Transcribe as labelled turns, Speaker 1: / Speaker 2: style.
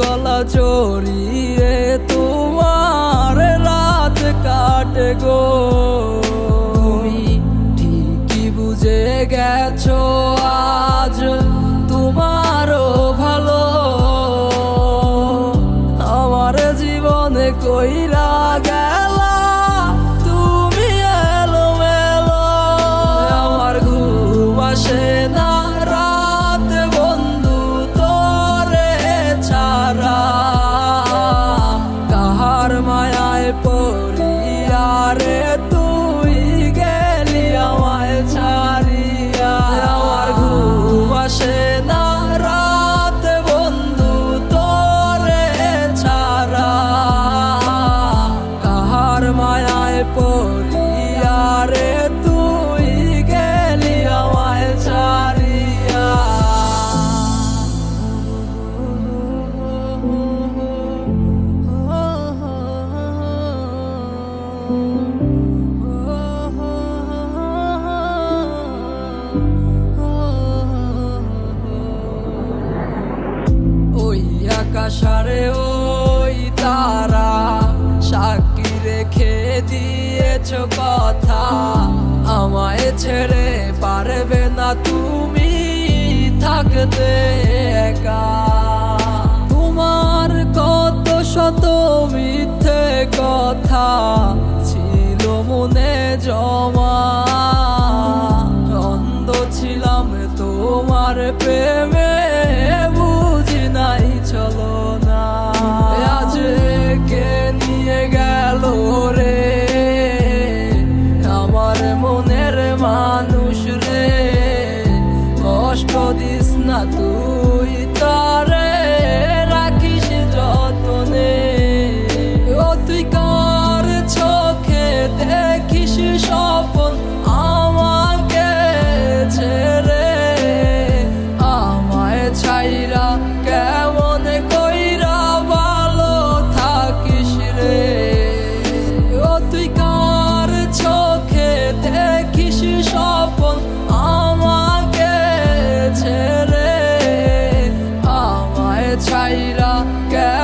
Speaker 1: গলা চড়িয়ে তোমার রাত কাটে গো। তুমি ঠিকই বুঝে গেছো, আজ তোমারও ভালো। আমার জীবনে কইরা গেলা, তুমি এলো মেলো আমার ঘুম আসে মায়ায় পড়িয়া রে তুই গেলি আমায় ছাড়িয়া। ওই আকাশারে ওই তারা কিছু কথা, আমায় ছেড়ে পারবে না তুমি থাকতে একা। তোমার কত শত মিথ্যে কথা ছিল মনে জমা। satu. try it again.